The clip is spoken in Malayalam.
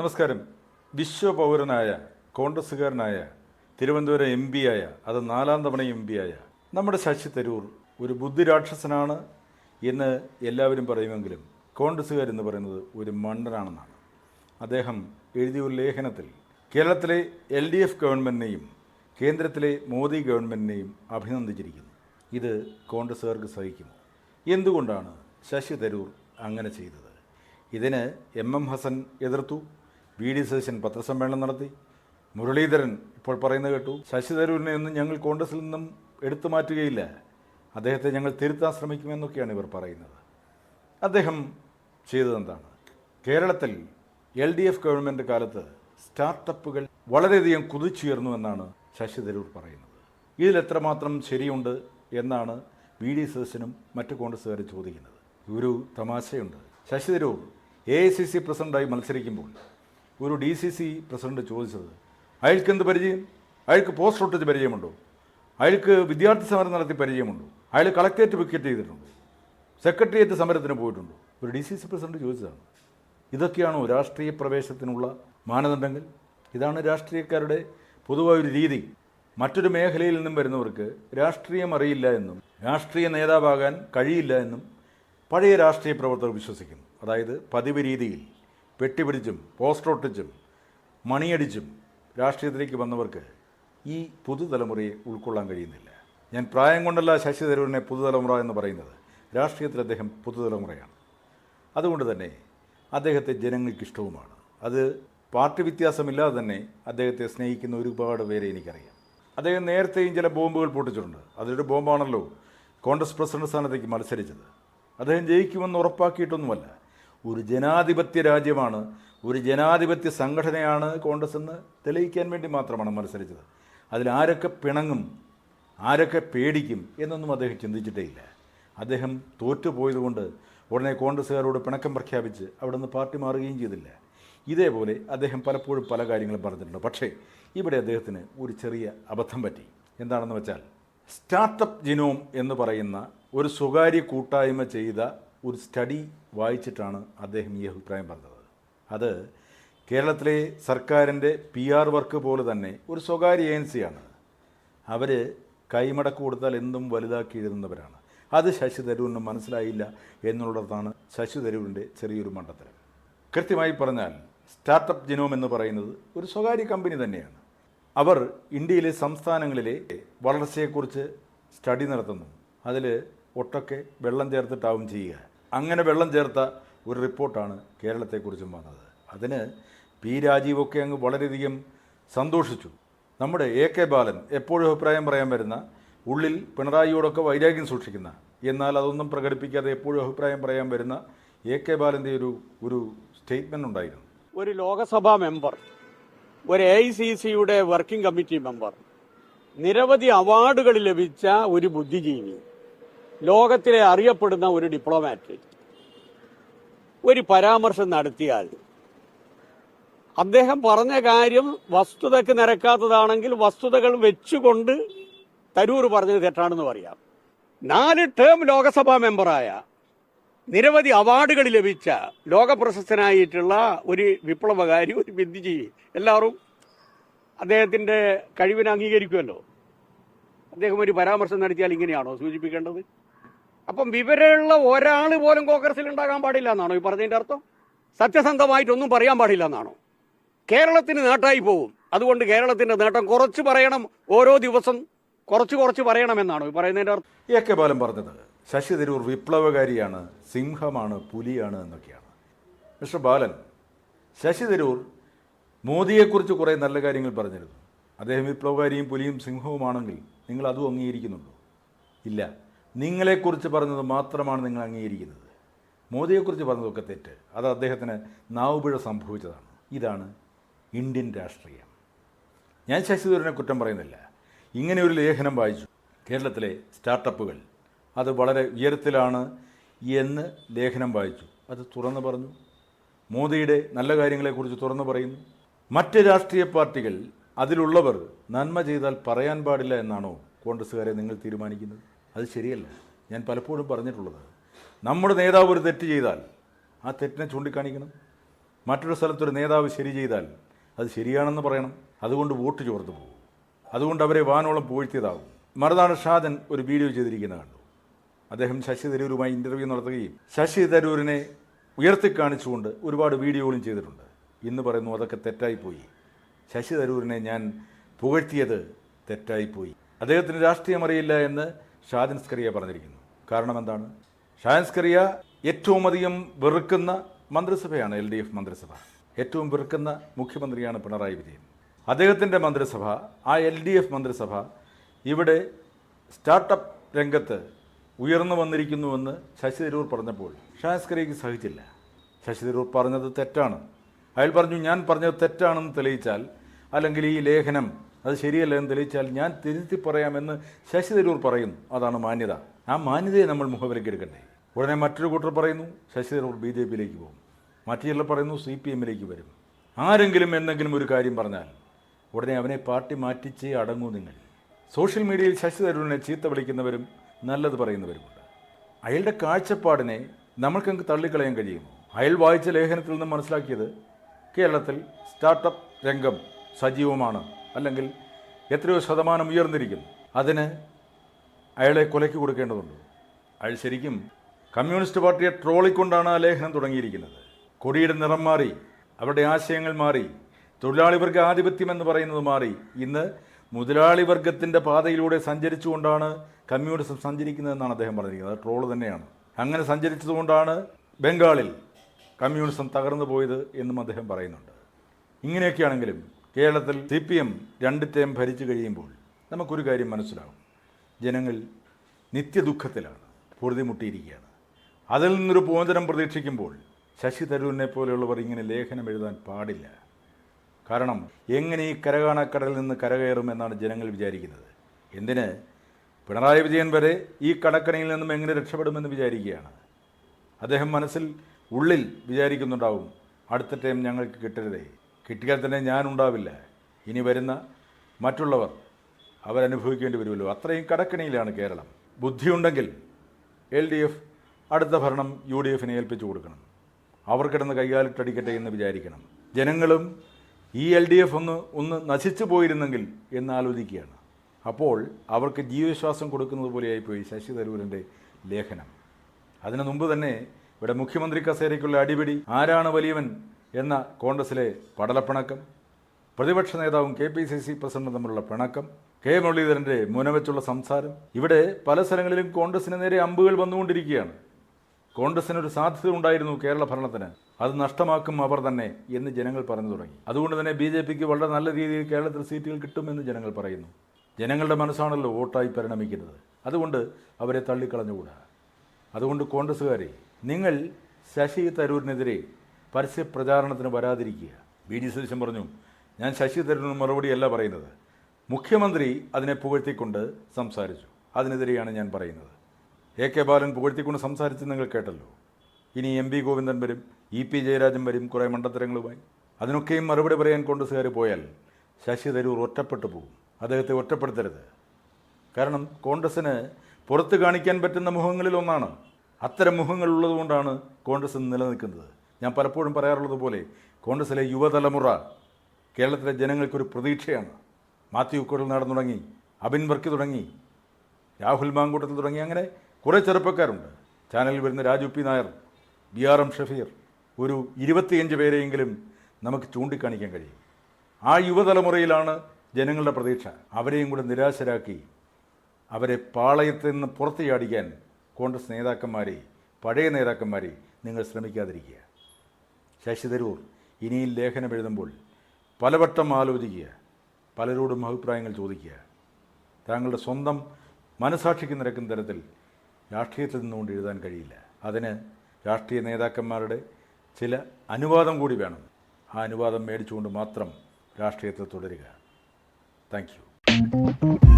നമസ്കാരം. വിശ്വപൗരനായ കോൺഗ്രസ്സുകാരനായ തിരുവനന്തപുരം എം ആയ അത് നാലാം തവണ എം ആയ നമ്മുടെ ശശി തരൂർ ഒരു ബുദ്ധിരാക്ഷസനാണ് എന്ന് എല്ലാവരും പറയുമെങ്കിലും കോൺഗ്രസ്സുകാരെന്ന് പറയുന്നത് ഒരു മണ്ടനാണെന്നാണ്. അദ്ദേഹം എഴുതിയ ഒരു ലേഖനത്തിൽ കേരളത്തിലെ എൽ ഡി എഫ് ഗവൺമെന്റിനെയും കേന്ദ്രത്തിലെ മോദി ഗവൺമെന്റിനെയും അഭിനന്ദിച്ചിരിക്കുന്നു. ഇത് കോൺഗ്രസ്സുകാർക്ക് സഹിക്കുമോ? എന്തുകൊണ്ടാണ് ശശി തരൂർ അങ്ങനെ ചെയ്തത്? ഇതിന് എം എം ഹസൻ എതിർത്തു? വി ഡി സതീശൻ പത്രസമ്മേളനം നടത്തി. മുരളീധരൻ ഇപ്പോൾ പറയുന്നത് കേട്ടു. ശശി തരൂരിനെ ഒന്നും ഞങ്ങൾ കോൺഗ്രസിൽ നിന്നും എടുത്തു മാറ്റുകയില്ല. അദ്ദേഹത്തെ ഞങ്ങൾ തിരുത്താൻ ശ്രമിക്കുമെന്നൊക്കെയാണ് ഇവർ പറയുന്നത്. അദ്ദേഹം ചെയ്തതെന്താണ് കേരളത്തിൽ എൽ ഡി എഫ് ഗവൺമെന്റ് കാലത്ത് സ്റ്റാർട്ടപ്പുകൾ വളരെയധികം കുതിച്ചുയർന്നു എന്നാണ് ശശി തരൂർ പറയുന്നത്. ഇതിൽ എത്രമാത്രം ശരിയുണ്ട് എന്നാണ് വി ഡി സദസ്യനും മറ്റു കോൺഗ്രസ്സുകാരും ചോദിക്കുന്നത്. ഒരു തമാശയുണ്ട്. Shashi Tharoor A I C C പ്രസിഡന്റായി മത്സരിക്കുമ്പോൾ ഒരു ഡി സി സി പ്രസിഡന്റ് ചോദിച്ചത്. അയാൾക്ക് എന്ത് പരിചയം? അയാൾക്ക് പോസ്റ്റ് ഒട്ടിച്ച് പരിചയമുണ്ടോ? അയാൾക്ക് വിദ്യാർത്ഥി സമരം നടത്തി പരിചയമുണ്ടോ? അയാൾ കളക്ടറേറ്റ് വിക്കറ്റ് ചെയ്തിട്ടുണ്ട്. സെക്രട്ടേറിയറ്റ് സമരത്തിന് പോയിട്ടുണ്ടോ? ഒരു ഡി സി സി പ്രസിഡന്റ് ചോദിച്ചതാണ്. ഇതൊക്കെയാണോ രാഷ്ട്രീയ പ്രവേശത്തിനുള്ള മാനദണ്ഡങ്ങൾ. ഇതാണ് രാഷ്ട്രീയക്കാരുടെ പൊതുവായൊരു രീതി. മറ്റൊരു മേഖലയിൽ നിന്നും വരുന്നവർക്ക് രാഷ്ട്രീയം അറിയില്ല എന്നും രാഷ്ട്രീയ നേതാവാകാൻ കഴിയില്ല എന്നും പഴയ രാഷ്ട്രീയ പ്രവർത്തകർ വിശ്വസിക്കുന്നു. അതായത് പതിവ് രീതിയിൽ വെട്ടിപിടിച്ചും പോസ്റ്റർ ഒട്ടിച്ചും മണിയടിച്ചും രാഷ്ട്രീയത്തിലേക്ക് വന്നവർക്ക് ഈ പുതുതലമുറയെ ഉൾക്കൊള്ളാൻ കഴിയുന്നില്ല. ഞാൻ പ്രായം കൊണ്ടല്ല ശശി തരൂരിനെ പുതുതലമുറ എന്ന് പറയുന്നത്. രാഷ്ട്രീയത്തിൽ അദ്ദേഹം പുതുതലമുറയാണ്. അതുകൊണ്ട് തന്നെ അദ്ദേഹത്തെ ജനങ്ങൾക്കിഷ്ടവുമാണ്. അത് പാർട്ടി വ്യത്യാസമില്ലാതെ തന്നെ അദ്ദേഹത്തെ സ്നേഹിക്കുന്ന ഒരുപാട് പേരെ എനിക്കറിയാം. അദ്ദേഹം നേരത്തെയും ചില ബോംബുകൾ പൊട്ടിച്ചിട്ടുണ്ട്. അതൊരു ബോംബാണല്ലോ കോൺഗ്രസ് പ്രസിഡന്റ് സ്ഥാനത്തേക്ക് മത്സരിച്ചത്. അദ്ദേഹം ജയിക്കുമെന്ന് ഉറപ്പാക്കിയിട്ടൊന്നുമല്ല. ഒരു ജനാധിപത്യ രാജ്യമാണ് ഒരു ജനാധിപത്യ സംഘടനയാണ് കോൺഗ്രസ് എന്ന് തെളിയിക്കാൻ വേണ്ടി മാത്രമാണ് മത്സരിച്ചത്. അതിൽ ആരൊക്കെ പിണങ്ങും ആരൊക്കെ പേടിക്കും എന്നൊന്നും അദ്ദേഹം ചിന്തിച്ചിട്ടേ ഇല്ല. അദ്ദേഹം തോറ്റുപോയതുകൊണ്ട് ഉടനെ കോൺഗ്രസ്സുകാരോട് പിണക്കം പ്രഖ്യാപിച്ച് അവിടെ നിന്ന് പാർട്ടി മാറുകയും ചെയ്തില്ല. ഇതേപോലെ അദ്ദേഹം പലപ്പോഴും പല കാര്യങ്ങളും പറഞ്ഞിട്ടുണ്ട്. പക്ഷേ ഇവിടെ അദ്ദേഹത്തിന് ഒരു ചെറിയ അബദ്ധം പറ്റി. എന്താണെന്ന് വെച്ചാൽ സ്റ്റാർട്ടപ്പ് ജിനോം എന്ന് പറയുന്ന ഒരു സ്വകാര്യ കൂട്ടായ്മ ചെയ്ത ഒരു സ്റ്റഡി വായിച്ചിട്ടാണ് അദ്ദേഹം ഈ അഭിപ്രായം പറഞ്ഞത്. അത് കേരളത്തിലെ സർക്കാരിന്റെ പി ആർ വർക്ക് പോലെ തന്നെ ഒരു സ്വകാര്യ ഏജൻസിയാണ്. അവർ കൈമടക്ക് കൊടുത്താൽ എന്തും വലുതാക്കി എഴുതുന്നവരാണ് അത് ശശി തരൂരിന് മനസ്സിലായില്ല എന്നുള്ളതാണ് ശശി തരൂരിന്റെ ചെറിയൊരു മണ്ടത്തരം. കൃത്യമായി പറഞ്ഞാൽ സ്റ്റാർട്ടപ്പ് ജിനോം എന്ന് പറയുന്നത് ഒരു സ്വകാര്യ കമ്പനി തന്നെയാണ്. അവർ ഇന്ത്യയിലെ സംസ്ഥാനങ്ങളിലെ വളർച്ചയെക്കുറിച്ച് സ്റ്റഡി നടത്തുന്നു. അതിൽ ഒട്ടൊക്കെ വെള്ളം ചേർത്തിട്ടാവും ചെയ്യുക. അങ്ങനെ വെള്ളം ചേർത്ത ഒരു റിപ്പോർട്ടാണ് കേരളത്തെക്കുറിച്ചും വന്നത്. അതിന് പി രാജീവൊക്കെ അങ്ങ് വളരെയധികം സന്തോഷിച്ചു. നമ്മുടെ എ കെ ബാലൻ എപ്പോഴും അഭിപ്രായം പറയാൻ വരുന്ന ഉള്ളിൽ പിണറായിയോടൊക്കെ വൈരാഗ്യം സൂക്ഷിക്കുന്ന എന്നാൽ അതൊന്നും പ്രകടിപ്പിക്കാതെ എപ്പോഴും അഭിപ്രായം പറയാൻ വരുന്ന എ കെ ബാലന്റെ ഒരു ഒരു സ്റ്റേറ്റ്മെന്റ് ഉണ്ടായിരുന്നു. ഒരു ലോകസഭാ മെമ്പർ ഒരു എ സി സിയുടെ വർക്കിംഗ് കമ്മിറ്റി മെമ്പർ നിരവധി അവാർഡുകൾ ലഭിച്ച ഒരു ബുദ്ധിജീവി. ലോകത്തിലെ അറിയപ്പെടുന്ന ഒരു ഡിപ്ലോമാറ്റ് ഒരു പരാമർശം നടത്തിയാൽ അദ്ദേഹം പറഞ്ഞ കാര്യം വസ്തുതക്ക് നിരക്കാത്തതാണെങ്കിൽ വസ്തുതകൾ വെച്ചുകൊണ്ട് തരൂർ പറഞ്ഞത് തെറ്റാണെന്ന് പറയാം. നാല് ടേം ലോകസഭാ മെമ്പറായ നിരവധി അവാർഡുകൾ ലഭിച്ച ലോകപ്രശസ്തനായിട്ടുള്ള ഒരു വിപ്ലവകാരി ഒരു ബുദ്ധിജീവി എല്ലാവരും അദ്ദേഹത്തിന്റെ കഴിവിനെ അംഗീകരിക്കുമല്ലോ. അദ്ദേഹം ഒരു പരാമർശം നടത്തിയാൽ ഇങ്ങനെയാണോ സൂചിപ്പിക്കേണ്ടത്? അപ്പം വിവരമുള്ള ഒരാൾ പോലും കോൺഗ്രസിൽ ഉണ്ടാകാൻ പാടില്ല എന്നാണോ ഈ പറഞ്ഞതിന്റെ അർത്ഥം? സത്യസന്ധമായിട്ടൊന്നും പറയാൻ പാടില്ല എന്നാണോ? കേരളത്തിന് നേട്ടമായി പോവും. അതുകൊണ്ട് കേരളത്തിന്റെ നേട്ടം കുറച്ച് പറയണം ഓരോ ദിവസം കുറച്ച് കുറച്ച് പറയണമെന്നാണോ ഈ പറയുന്നതിന്റെ അർത്ഥം? എ കെ ബാലൻ പറഞ്ഞത് ശശി തരൂർ വിപ്ലവകാരിയാണ് സിംഹമാണ് പുലിയാണ് എന്നൊക്കെയാണ്. മിസ്റ്റർ ബാലൻ ശശി തരൂർ മോദിയെക്കുറിച്ച് കുറേ നല്ല കാര്യങ്ങൾ പറഞ്ഞിരുന്നു. അദ്ദേഹം വിപ്ലവകാരിയും പുലിയും സിംഹവുമാണെങ്കിൽ നിങ്ങൾ അതും അംഗീകരിക്കുന്നുണ്ടോ? ഇല്ല. നിങ്ങളെക്കുറിച്ച് പറഞ്ഞത് മാത്രമാണ് നിങ്ങൾ അംഗീകരിക്കുന്നത്. മോദിയെക്കുറിച്ച് പറഞ്ഞതൊക്കെ തെറ്റ്. അത് അദ്ദേഹത്തിന് നാവുപുഴ സംഭവിച്ചതാണ്. ഇതാണ് ഇന്ത്യൻ രാഷ്ട്രീയം. ഞാൻ ശശിധരനെ കുറ്റം പറയുന്നില്ല. ഇങ്ങനെ ഒരു ലേഖനം വായിച്ചു. കേരളത്തിലെ സ്റ്റാർട്ടപ്പുകൾ അത് വളരെ ഉയരത്തിലാണ് എന്ന് ലേഖനം വായിച്ചു. അത് തുറന്നു പറഞ്ഞു. മോദിയുടെ നല്ല കാര്യങ്ങളെക്കുറിച്ച് തുറന്നു പറയുന്നു. മറ്റ് രാഷ്ട്രീയ പാർട്ടികൾ അതിലുള്ളവർ നന്മ ചെയ്താൽ പറയാൻ പാടില്ല എന്നാണോ കോൺഗ്രസ്സുകാരെ നിങ്ങൾ തീരുമാനിക്കുന്നത്? അത് ശരിയല്ല. ഞാൻ പലപ്പോഴും പറഞ്ഞിട്ടുള്ളത്. നമ്മുടെ നേതാവ് ഒരു തെറ്റ് ചെയ്താൽ ആ തെറ്റിനെ ചൂണ്ടിക്കാണിക്കണം. മറ്റൊരു സ്ഥലത്തൊരു നേതാവ് ശരി ചെയ്താൽ അത് ശരിയാണെന്ന് പറയണം. അതുകൊണ്ട് വോട്ട് ചോർത്ത് പോകും. അതുകൊണ്ട് അവരെ വാനോളം പുകഴ്ത്തിയതാവും മറുനാട് ഷാദൻ ഒരു വീഡിയോ ചെയ്തിരിക്കുന്ന കണ്ടു. അദ്ദേഹം ശശി തരൂരുമായി ഇന്റർവ്യൂ നടത്തുകയും ശശി തരൂരിനെ ഉയർത്തിക്കാണിച്ചുകൊണ്ട് ഒരുപാട് വീഡിയോകളും ചെയ്തിട്ടുണ്ട്. ഇന്ന് പറയുന്നു അതൊക്കെ തെറ്റായിപ്പോയി. ശശി തരൂരിനെ ഞാൻ പുകഴ്ത്തിയത് തെറ്റായിപ്പോയി. അദ്ദേഹത്തിന് രാഷ്ട്രീയം അറിയില്ല എന്ന് ഷാജൻ സ്കറിയ പറഞ്ഞിരിക്കുന്നു. കാരണം എന്താണ്? ഷാജൻ സ്കറിയ ഏറ്റവും അധികം വെറുക്കുന്ന മന്ത്രിസഭയാണ് എൽ ഡി എഫ് മന്ത്രിസഭ. ഏറ്റവും വെറുക്കുന്ന മുഖ്യമന്ത്രിയാണ് പിണറായി വിജയൻ. അദ്ദേഹത്തിന്റെ മന്ത്രിസഭ ആ എൽ ഡി എഫ് മന്ത്രിസഭ ഇവിടെ സ്റ്റാർട്ടപ്പ് രംഗത്ത് ഉയർന്നു വന്നിരിക്കുന്നുവെന്ന് ശശി തരൂർ പറഞ്ഞപ്പോൾ ഷാസ്കറിക്ക് സഹിച്ചില്ല ശശി തരൂർ പറഞ്ഞത് തെറ്റാണ്. അയാൾ പറഞ്ഞു ഞാൻ പറഞ്ഞത് തെറ്റാണെന്ന് തെളിയിച്ചാൽ അല്ലെങ്കിൽ ഈ ലേഖനം അത് ശരിയല്ല എന്ന് തെളിയിച്ചാൽ ഞാൻ തിരുത്തി പറയാമെന്ന് ശശി തരൂർ പറയുന്നു. അതാണ് മാന്യത. ആ മാന്യതയെ നമ്മൾ മുഖവിലേക്ക് എടുക്കണ്ടേ? ഉടനെ മറ്റൊരു കൂട്ടർ പറയുന്നു ശശി തരൂർ ബി ജെ പിയിലേക്ക് പോകും. മറ്റു ചിലർ പറയുന്നു സി പി എമ്മിലേക്ക് വരും. ആരെങ്കിലും എന്തെങ്കിലും ഒരു കാര്യം പറഞ്ഞാൽ ഉടനെ അവനെ പാർട്ടി മാറ്റിച്ചേ അടങ്ങൂ നിങ്ങൾ. സോഷ്യൽ മീഡിയയിൽ ശശി തരൂരിനെ ചീത്ത വിളിക്കുന്നവരും നല്ലത് പറയുന്നവരുമുണ്ട്. അയാളുടെ കാഴ്ചപ്പാടിനെ നമ്മൾക്കങ്ങ് തള്ളിക്കളയാൻ കഴിയുമോ? അയാൾ വായിച്ച ലേഖനത്തിൽ നിന്ന് മനസ്സിലാക്കിയത് കേരളത്തിൽ സ്റ്റാർട്ടപ്പ് രംഗം സജീവമാണ്. അല്ലെങ്കിൽ എത്രയോ ശതമാനം ഉയർന്നിരിക്കുന്നു. അതിന് അയാളെ കൊലയ്ക്ക് കൊടുക്കേണ്ടതുണ്ട്. അയാൾ ശരിക്കും കമ്മ്യൂണിസ്റ്റ് പാർട്ടിയെ ട്രോളിക്കൊണ്ടാണ് ആ ലേഖനം തുടങ്ങിയിരിക്കുന്നത്. കൊടിയുടെ നിറം മാറി അവരുടെ ആശയങ്ങൾ മാറി തൊഴിലാളി വർഗ ആധിപത്യം എന്ന് പറയുന്നത് മാറി. ഇന്ന് മുതലാളി വർഗത്തിന്റെ പാതയിലൂടെ സഞ്ചരിച്ചുകൊണ്ടാണ് കമ്മ്യൂണിസം സഞ്ചരിക്കുന്നതെന്നാണ് അദ്ദേഹം പറഞ്ഞിരിക്കുന്നത്. അത് ട്രോൾ തന്നെയാണ്. അങ്ങനെ സഞ്ചരിച്ചതുകൊണ്ടാണ് ബംഗാളിൽ കമ്മ്യൂണിസം തകർന്നു പോയത് എന്നും അദ്ദേഹം പറയുന്നുണ്ട്. ഇങ്ങനെയൊക്കെയാണെങ്കിലും കേരളത്തിൽ സി പി എം രണ്ട് ടേം ഭരിച്ചു കഴിയുമ്പോൾ നമുക്കൊരു കാര്യം മനസ്സിലാവും. ജനങ്ങൾ നിത്യദുഃഖത്തിലാണ് പൊറുതിമുട്ടിയിരിക്കുകയാണ്. അതിൽ നിന്നൊരു മോചനം പ്രതീക്ഷിക്കുമ്പോൾ ശശി തരൂരിനെ പോലെയുള്ളവർ ഇങ്ങനെ ലേഖനം എഴുതാൻ പാടില്ല. കാരണം എങ്ങനെ ഈ കരകാണക്കടലിൽ നിന്ന് കരകയറുമെന്നാണ് ജനങ്ങൾ വിചാരിക്കുന്നത്. എന്തിന്? പിണറായി വിജയൻ വരെ ഈ കടക്കണിയിൽ നിന്നും എങ്ങനെ രക്ഷപ്പെടുമെന്ന് വിചാരിക്കുകയാണ്. അദ്ദേഹം മനസ്സിൽ ഉള്ളിൽ വിചാരിക്കുന്നുണ്ടാവും അടുത്ത ടൈം ഞങ്ങൾക്ക് കിട്ടരുതേ. കിട്ടിയാൽ തന്നെ ഞാനുണ്ടാവില്ല ഇനി വരുന്ന മറ്റുള്ളവർ അവരനുഭവിക്കേണ്ടി വരുമല്ലോ. അത്രയും കടക്കിണിയിലാണ് കേരളം. ബുദ്ധിയുണ്ടെങ്കിൽ എൽ ഡി എഫ് അടുത്ത ഭരണം യു ഡി എഫിനെ ഏൽപ്പിച്ചു കൊടുക്കണം. അവർ കിടന്ന് കൈകാലിട്ടടിക്കട്ടെ എന്ന് വിചാരിക്കണം. ജനങ്ങളും ഈ എൽ ഡി എഫ് ഒന്ന് ഒന്ന് നശിച്ചു പോയിരുന്നെങ്കിൽ എന്ന് ആലോചിക്കുകയാണ്. അപ്പോൾ അവർക്ക് ജീവശ്വാസം കൊടുക്കുന്നത് പോലെയായിപ്പോയി ശശി തരൂരിന്റെ ലേഖനം. അതിനു മുമ്പ് തന്നെ ഇവിടെ മുഖ്യമന്ത്രി കസേരയ്ക്കുള്ള അടിപിടി ആരാണ് വലിയവൻ എന്ന കോൺഗ്രസിലെ പടലപ്പിണക്കം പ്രതിപക്ഷ നേതാവും കെ പി സി സി പ്രസിഡന്റും തമ്മിലുള്ള പിണക്കം കെ മുരളീധരന്റെ മുനവെച്ചുള്ള സംസാരം ഇവിടെ പല സ്ഥലങ്ങളിലും കോൺഗ്രസിന് നേരെ അമ്പുകൾ വന്നുകൊണ്ടിരിക്കുകയാണ്. കോൺഗ്രസിനൊരു സാധ്യത ഉണ്ടായിരുന്നു കേരള ഭരണത്തിന്. അത് നഷ്ടമാക്കും അവർ തന്നെ എന്ന് ജനങ്ങൾ പറഞ്ഞു തുടങ്ങി. അതുകൊണ്ട് തന്നെ ബി ജെ പിക്ക് വളരെ നല്ല രീതിയിൽ കേരളത്തിൽ സീറ്റുകൾ കിട്ടുമെന്ന് ജനങ്ങൾ പറയുന്നു. ജനങ്ങളുടെ മനസ്സാണല്ലോ വോട്ടായി പരിണമിക്കുന്നത്. അതുകൊണ്ട് അവരെ തള്ളിക്കളഞ്ഞുകൂടാ. അതുകൊണ്ട് കോൺഗ്രസ്സുകാരെ നിങ്ങൾ ശശി തരൂരിനെതിരെ പരസ്യ പ്രചാരണത്തിന് വരാതിരിക്കുക. ബി ഡി സതീശൻ പറഞ്ഞു ഞാൻ ശശി തരൂരിന് മറുപടിയല്ല പറയുന്നത്. മുഖ്യമന്ത്രി അതിനെ പുകഴ്ത്തിക്കൊണ്ട് സംസാരിച്ചു. അതിനെതിരെയാണ് ഞാൻ പറയുന്നത്. എ കെ ബാലൻ പുകഴ്ത്തിക്കൊണ്ട് സംസാരിച്ച് നിങ്ങൾ കേട്ടല്ലോ. ഇനി എം പി ഗോവിന്ദൻ വരും ഇ പി ജയരാജൻ വരും കുറേ മണ്ടത്തരങ്ങളുമായി. അതിനൊക്കെയും മറുപടി പറയാൻ കോൺഗ്രസ്സുകാർ പോയാൽ ശശി തരൂർ ഒറ്റപ്പെട്ടു പോകും. അദ്ദേഹത്തെ ഒറ്റപ്പെടുത്തരുത്. കാരണം കോൺഗ്രസ്സിന് പുറത്ത് കാണിക്കാൻ പറ്റുന്ന മുഖങ്ങളിലൊന്നാണ് അത്തരം മുഖങ്ങളുള്ളതുകൊണ്ടാണ് കോൺഗ്രസ് നിലനിൽക്കുന്നത്. ഞാൻ പലപ്പോഴും പറയാറുള്ളത് പോലെ കോൺഗ്രസിലെ യുവതലമുറ കേരളത്തിലെ ജനങ്ങൾക്കൊരു പ്രതീക്ഷയാണ്. മാത്യു കൊടൽ നടന്നു തുടങ്ങി അബിൻ വർക്കി തുടങ്ങി രാഹുൽ മാങ്കൂട്ടത്തിൽ തുടങ്ങി അങ്ങനെ കുറേ ചെറുപ്പക്കാരുണ്ട്. ചാനലിൽ വരുന്ന Raju P Nair B R M Shafeer ഒരു ഇരുപത്തിയഞ്ച് പേരെയെങ്കിലും നമുക്ക് ചൂണ്ടിക്കാണിക്കാൻ കഴിയും. ആ യുവതലമുറയിലാണ് ജനങ്ങളുടെ പ്രതീക്ഷ. അവരെയും കൂടെ നിരാശരാക്കി അവരെ പാളയത്തിൽ നിന്ന് പുറത്ത് ചാടിക്കാൻ കോൺഗ്രസ് നേതാക്കന്മാരെ പഴയ നേതാക്കന്മാരെ നിങ്ങൾ ശ്രമിക്കാതിരിക്കുക. ശശി തരൂർ ഇനിയും ലേഖനം എഴുതുമ്പോൾ പലവട്ടം ആലോചിക്കുക പലരോടും അഭിപ്രായങ്ങൾ ചോദിക്കുക. താങ്കളുടെ സ്വന്തം മനസാക്ഷിക്ക് നിരക്കുന്ന തരത്തിൽ രാഷ്ട്രീയത്തിൽ നിന്നുകൊണ്ട് എഴുതാൻ കഴിയില്ല. അതിന് രാഷ്ട്രീയ നേതാക്കന്മാരുടെ ചില അനുവാദം കൂടി വേണം. ആ അനുവാദം മേടിച്ചുകൊണ്ട് മാത്രം രാഷ്ട്രീയത്തിൽ തുടരുക. Thank you.